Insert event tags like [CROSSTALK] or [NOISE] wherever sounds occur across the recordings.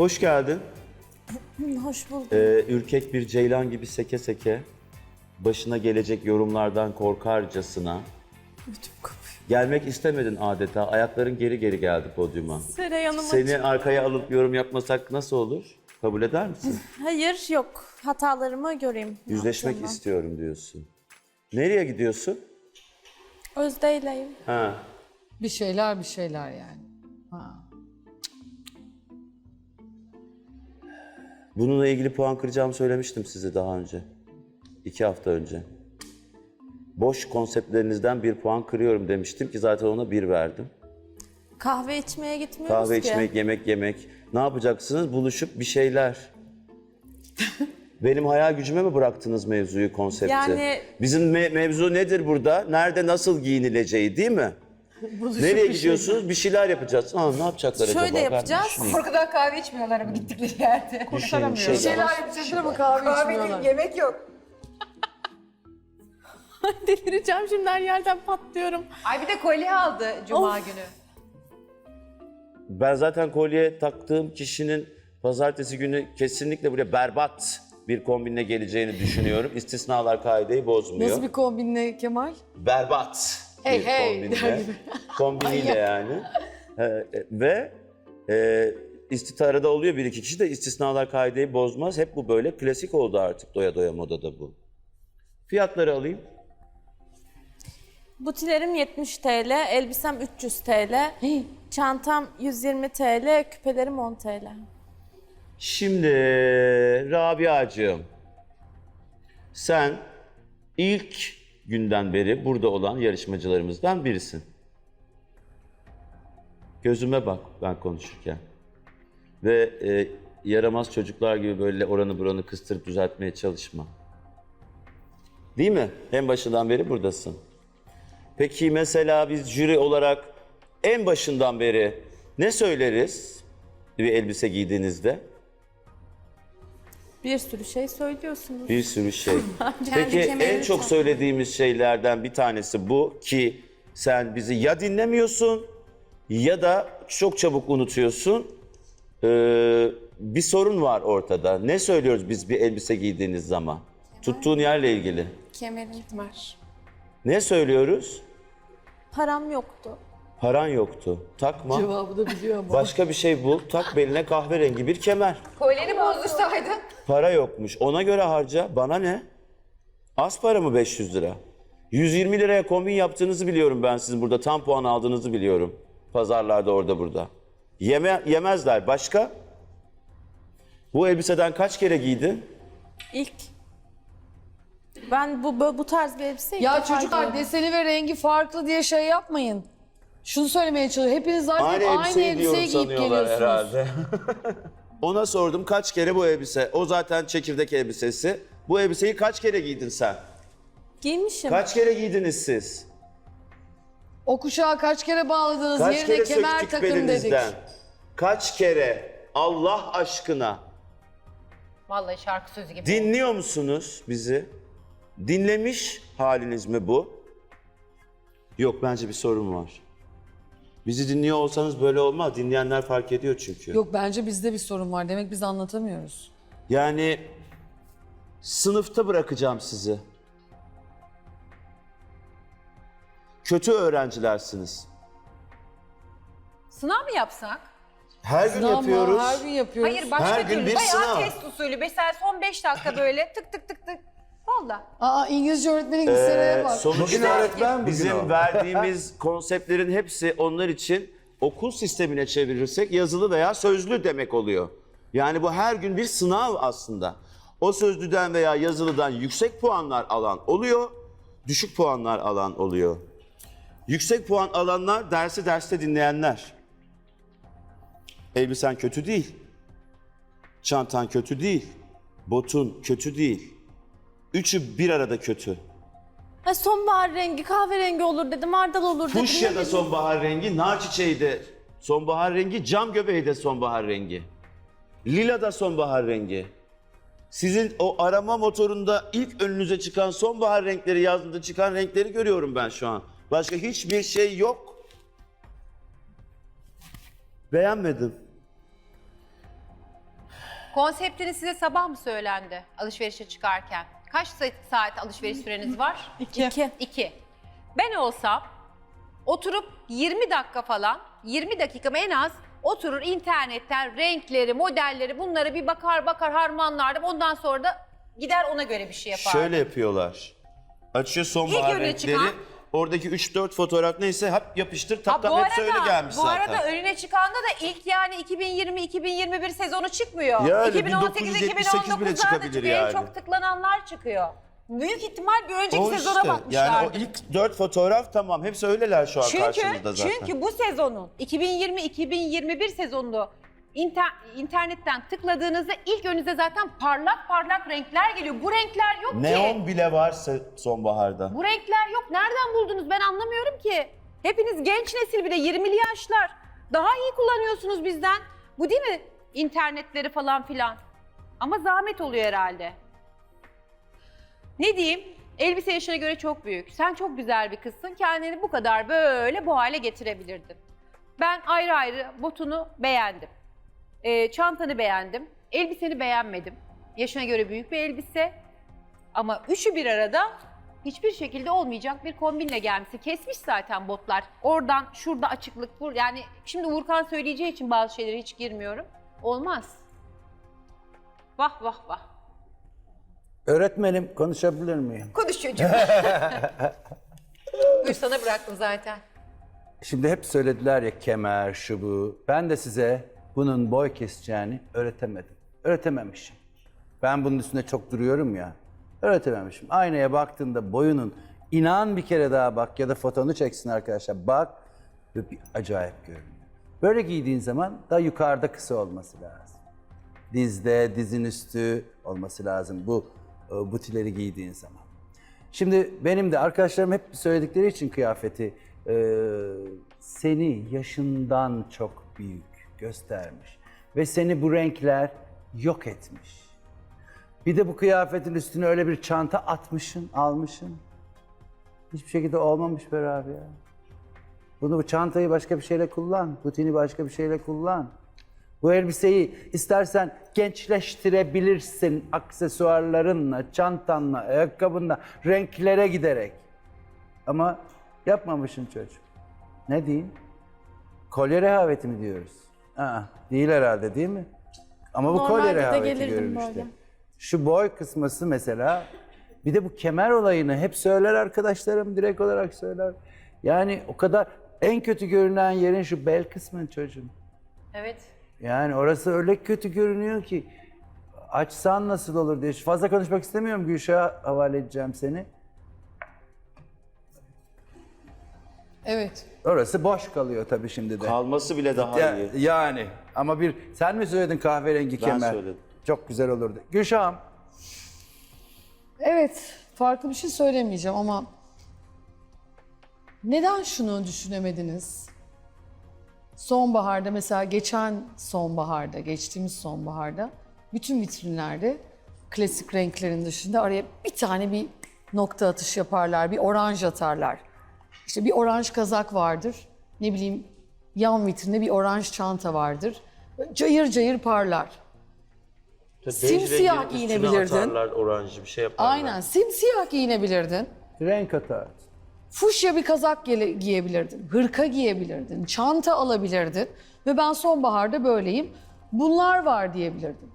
Hoş geldin. [CLEARS THROAT] Hoş bulduk. Ee, ürkek bir ceylan gibi seke seke, başına gelecek yorumlardan korkarcasına, Ödüm kopuyor. gelmek istemedin adeta, ayakların geri geri geldi podyuma. Sere yanıma Seni arkaya alıp yorum yapmasak nasıl olur? Kabul eder misin? [LAUGHS] Hayır yok. Hatalarımı göreyim. Yüzleşmek yaptığımı. istiyorum diyorsun. Nereye gidiyorsun? Özdeyleyim. Ha. Bir şeyler bir şeyler yani. Ha. Bununla ilgili puan kıracağımı söylemiştim size daha önce. İki hafta önce. Boş konseptlerinizden bir puan kırıyorum demiştim ki zaten ona bir verdim. Kahve içmeye gitmiyoruz Kahve ki. içmek, yemek yemek. Ne yapacaksınız? Buluşup bir şeyler. [LAUGHS] Benim hayal gücüme mi bıraktınız mevzuyu, konsepti? Yani- Bizim me- mevzu nedir burada? Nerede nasıl giyinileceği değil mi? Nereye gidiyorsunuz? Bir şeyler yapacağız. Aa, ne yapacaklar acaba? Şöyle Ben yapacağız. düşüneyim. Korkudan kahve içmiyorlar ama gittikleri yerde. Düşüneyim, Bir şeyler. şeyler yapacaklar ama kahve Kahve içmiyorlar. değil, yemek yok. [LAUGHS] Delireceğim şimdi her yerden patlıyorum. Ay bir de kolye aldı Cuma Of. günü. Ben zaten kolye taktığım kişinin pazartesi günü kesinlikle buraya berbat bir kombinle geleceğini düşünüyorum. İstisnalar kaideyi bozmuyor. Nasıl bir kombinle Kemal? berbat Hey, bir hey kombinle. [LAUGHS] Kombiniyle yani. Ee, e, ve e, istitarada oluyor bir iki kişi de istisnalar kaideyi bozmaz. Hep bu böyle klasik oldu artık doya doya modada bu. Fiyatları alayım. Butilerim 70 TL, elbisem 300 TL, çantam 120 TL, küpelerim 10 TL. Şimdi Rabia'cığım sen ilk günden beri burada olan yarışmacılarımızdan birisin. Gözüme bak ben konuşurken. Ve e, yaramaz çocuklar gibi böyle oranı buranı kıstırıp düzeltmeye çalışma. Değil mi? En başından beri buradasın. Peki mesela biz jüri olarak en başından beri ne söyleriz bir elbise giydiğinizde? Bir sürü şey söylüyorsunuz. Bir sürü şey. [LAUGHS] Peki en çok söylediğimiz şeylerden bir tanesi bu ki sen bizi ya dinlemiyorsun ya da çok çabuk unutuyorsun. Ee, bir sorun var ortada. Ne söylüyoruz biz bir elbise giydiğiniz zaman? Tuttuğun yerle ilgili. Kemerim var. Ne söylüyoruz? Param yoktu. Paran yoktu. Takma. Cevabı da biliyor ama. Başka bir şey bul. Tak beline kahverengi bir kemer. Kolyeni bozdursaydın. Para yokmuş. Ona göre harca. Bana ne? Az para mı 500 lira? 120 liraya kombin yaptığınızı biliyorum ben sizin burada. Tam puan aldığınızı biliyorum. Pazarlarda orada burada. Yeme, yemezler. Başka? Bu elbiseden kaç kere giydin? İlk. Ben bu bu, bu tarz bir elbise ilk Ya defa çocuklar giyiyorum. deseni ve rengi farklı diye şey yapmayın. Şunu söylemeye çalışıyorum. Hepiniz zaten Aynı aynı, elbiseyi, elbiseyi diyorum giyip sanıyorlar geliyorsunuz. herhalde. [LAUGHS] Ona sordum kaç kere bu elbise? O zaten çekirdek elbisesi. Bu elbiseyi kaç kere giydin sen? Giymişim. Kaç kere giydiniz siz? O kuşağı kaç kere bağladınız? Kaç Yerine kere kemer söktük takın dedik. belinizden? Kaç kere? Allah aşkına. Vallahi şarkı sözü gibi. Dinliyor musunuz bizi? Dinlemiş haliniz mi bu? Yok bence bir sorun var. Bizi dinliyor olsanız böyle olmaz. Dinleyenler fark ediyor çünkü. Yok bence bizde bir sorun var. Demek biz anlatamıyoruz. Yani sınıfta bırakacağım sizi. Kötü öğrencilersiniz. Sınav mı yapsak? Her gün Ama yapıyoruz. Her gün yapıyoruz. Hayır başka Her gün türlü. bir Bayağı sınav. test usulü. Mesela son 5 dakika böyle tık tık tık tık. Valla. Aa İngilizce öğretmeni gibi seneye Ee, bak. sonuçta öğretmen bugün bizim verdiğimiz [LAUGHS] konseptlerin hepsi onlar için okul sistemine çevirirsek yazılı veya sözlü demek oluyor. Yani bu her gün bir sınav aslında. O sözlüden veya yazılıdan yüksek puanlar alan oluyor, düşük puanlar alan oluyor. Yüksek puan alanlar dersi derste dinleyenler. Elbisen kötü değil. Çantan kötü değil. Botun kötü değil. Üçü bir arada kötü. Ha, sonbahar rengi, kahverengi olur dedim, hardal olur dedim. Fuşya Ne da sonbahar rengi, nar çiçeği de sonbahar rengi, cam göbeği de sonbahar rengi. Lila da sonbahar rengi. Sizin o arama motorunda ilk önünüze çıkan sonbahar renkleri yazdığında çıkan renkleri görüyorum ben şu an. Başka hiçbir şey yok. Beğenmedim. Konseptini size sabah mı söylendi alışverişe çıkarken? Kaç sa- saat alışveriş süreniz var? İki. İki. İki. Ben olsam oturup 20 dakika falan, 20 dakika en az oturur internetten renkleri, modelleri bunları bir bakar bakar harmanlardım. Ondan sonra da gider ona göre bir şey yapardım. Şöyle yapıyorlar. Açıyor sonbahar İlk öne renkleri. çıkan- Oradaki 3-4 fotoğraf neyse hep yapıştır tak bu hepsi öyle gelmiş bu zaten. arada önüne çıkanda da ilk yani 2020-2021 sezonu çıkmıyor. Yani 2018-2019'lar da çıkabilir çıkıyor. yani. Çok tıklananlar çıkıyor. Büyük ihtimal bir önceki O sezona işte. bakmışlar. Yani o ilk 4 fotoğraf tamam hepsi öyleler şu an Çünkü, karşımızda zaten. çünkü bu sezonun 2020-2021 sezonunda inter- internetten tıkladığınızda ilk önünüze zaten parlak parlak renkler geliyor. Bu renkler yok ki. Neon bile varsa sonbaharda. Bu renkler yok. Nereden buldunuz? Ben anlamıyorum ki. Hepiniz genç nesil bir de 20'li yaşlar. Daha iyi kullanıyorsunuz bizden. Bu değil mi? İnternetleri falan filan. Ama zahmet oluyor herhalde. Ne diyeyim? Elbise yaşına göre çok büyük. Sen çok güzel bir kızsın. Kendini bu kadar böyle bu hale getirebilirdin. Ben ayrı ayrı botunu beğendim. Ee, çantanı beğendim. Elbiseni beğenmedim. Yaşına göre büyük bir elbise. Ama üçü bir arada hiçbir şekilde olmayacak bir kombinle gelmişsin. Kesmiş zaten botlar. Oradan şurada açıklık bu. Yani şimdi Uğurkan söyleyeceği için bazı şeylere hiç girmiyorum. Olmaz. Vah vah vah. Öğretmenim konuşabilir miyim? Konuş çocuğum. [LAUGHS] Buyur sana bıraktım zaten. Şimdi hep söylediler ya kemer, şu bu. Ben de size bunun boy keseceğini öğretemedim. Öğretememişim. Ben bunun üstünde çok duruyorum ya. Öğretememişim. Aynaya baktığında boyunun inan bir kere daha bak ya da fotonu çeksin arkadaşlar. Bak ve bir acayip görünüyor. Böyle giydiğin zaman daha yukarıda kısa olması lazım. Dizde, dizin üstü olması lazım bu e, butileri giydiğin zaman. Şimdi benim de arkadaşlarım hep söyledikleri için kıyafeti e, seni yaşından çok büyük göstermiş. Ve seni bu renkler yok etmiş. Bir de bu kıyafetin üstüne öyle bir çanta atmışsın, almışsın. Hiçbir şekilde olmamış be abi ya. Bunu bu çantayı başka bir şeyle kullan. Butini başka bir şeyle kullan. Bu elbiseyi istersen gençleştirebilirsin aksesuarlarınla, çantanla, ayakkabınla, renklere giderek. Ama yapmamışsın çocuk. Ne diyeyim? Kolye rehaveti mi diyoruz? Aa, değil herhalde değil mi? Ama bu kolye Normalde de rehaveti gelirdim böyle. Şu boy kısması mesela bir de bu kemer olayını hep söyler arkadaşlarım direkt olarak söyler. Yani o kadar en kötü görünen yerin şu bel kısmın çocuğum. Evet. Yani orası öyle kötü görünüyor ki açsan nasıl olur diye. Fazla konuşmak istemiyorum. Gülşah'a havale edeceğim seni. Evet. Orası boş kalıyor tabii şimdi de. Kalması bile daha Ya- iyi. yani ama bir sen mi söyledin kahverengi Ben kemer? söyledim. Çok güzel olurdu. Gülşah'ım Evet, farklı bir şey söylemeyeceğim ama neden şunu düşünemediniz? Sonbaharda mesela geçen sonbaharda, geçtiğimiz sonbaharda bütün vitrinlerde klasik renklerin dışında araya bir tane bir nokta atış yaparlar, bir oranj atarlar. İşte bir oranj kazak vardır, ne bileyim yan vitrinde bir oranj çanta vardır. Cayır cayır parlar. Simsiyah giyinebilirdin. oranjı bir şey yaparlar. Aynen simsiyah giyinebilirdin. renk atar. Fuşya bir kazak giyebilirdin. Hırka giyebilirdin. Çanta alabilirdin. Ve ben sonbaharda böyleyim. Bunlar var diyebilirdin.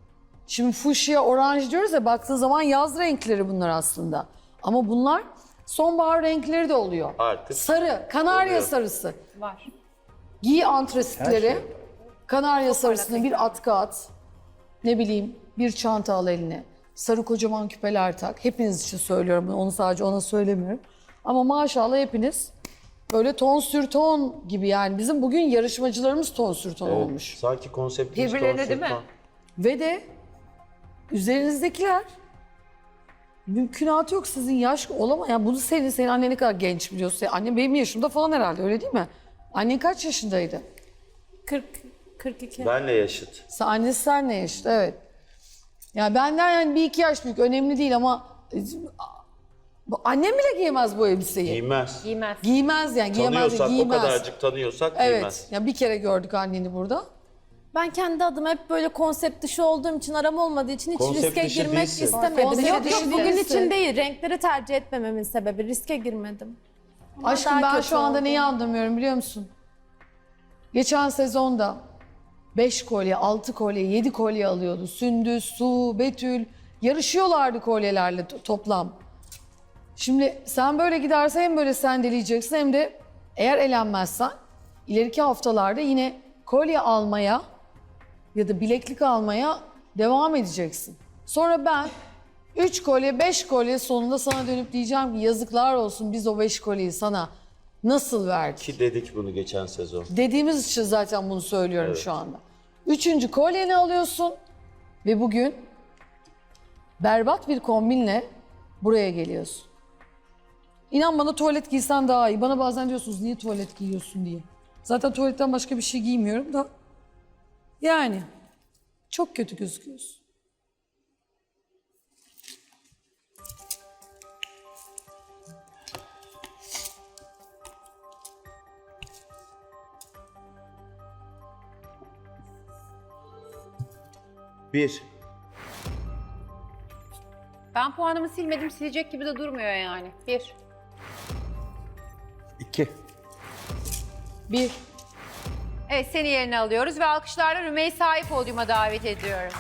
Şimdi fuşya, oranj diyoruz ya baktığın zaman yaz renkleri bunlar aslında. Ama bunlar sonbahar renkleri de oluyor. Artık Sarı, kanarya oluyor. sarısı. Var. Giy antrasitleri, Her şey. kanarya sarısını bir atkı at. Ne bileyim bir çanta al eline. Sarı kocaman küpeler tak. Hepiniz için söylüyorum bunu. Onu sadece ona söylemiyorum. Ama maşallah hepiniz böyle ton sür ton gibi yani. Bizim bugün yarışmacılarımız ton sür ton olmuş. sanki konseptimiz Birbirlerine değil mi? Ve de üzerinizdekiler mümkünatı yok sizin yaş olama. Yani bunu senin, senin annen ne kadar genç biliyorsun. Annem benim yaşımda falan herhalde öyle değil mi? Annen kaç yaşındaydı? 40 42. Benle yaşıt. Sen annesi senle yaşıt evet. Ya benden yani bir iki yaş büyük önemli değil ama e, bu annem bile giyemez bu elbiseyi. Giymez. Giymez. Giymez yani giyemez Tanıyorsak giymez. o kadarcık tanıyorsak Evet. giymez. Ya bir kere gördük anneni burada. Ben kendi adıma hep böyle konsept dışı olduğum için aram olmadığı için hiç Konsept riske dışı girmek değilsin. istemedim. Konsept Yok dışı yok bugün değilsin. için değil. Renkleri tercih etmememin sebebi riske girmedim. Ama Aşkım daha ben kötü şu anda oldu. neyi anlamıyorum biliyor musun? Geçen sezonda 5 kolye, 6 kolye, 7 kolye alıyordu. Sündüz, Su, Betül yarışıyorlardı kolyelerle to- toplam. Şimdi sen böyle giderse hem böyle sendeleyeceksin hem de eğer elenmezsen ileriki haftalarda yine kolye almaya ya da bileklik almaya devam edeceksin. Sonra ben 3 kolye, 5 kolye sonunda sana dönüp diyeceğim ki yazıklar olsun biz o 5 kolyeyi sana nasıl verdik? Ki dedik bunu geçen sezon. Dediğimiz için zaten bunu söylüyorum şu anda. Üçüncü kolyeni alıyorsun ve bugün berbat bir kombinle buraya geliyorsun. İnan bana tuvalet giysen daha iyi. Bana bazen diyorsunuz niye tuvalet giyiyorsun diye. Zaten tuvaletten başka bir şey giymiyorum da. Yani çok kötü gözüküyorsun. Bir. Ben puanımı silmedim silecek gibi de durmuyor yani. Bir. İki. Bir. Evet seni yerine alıyoruz ve alkışlarla Rümeysa'yı podyuma davet ediyorum.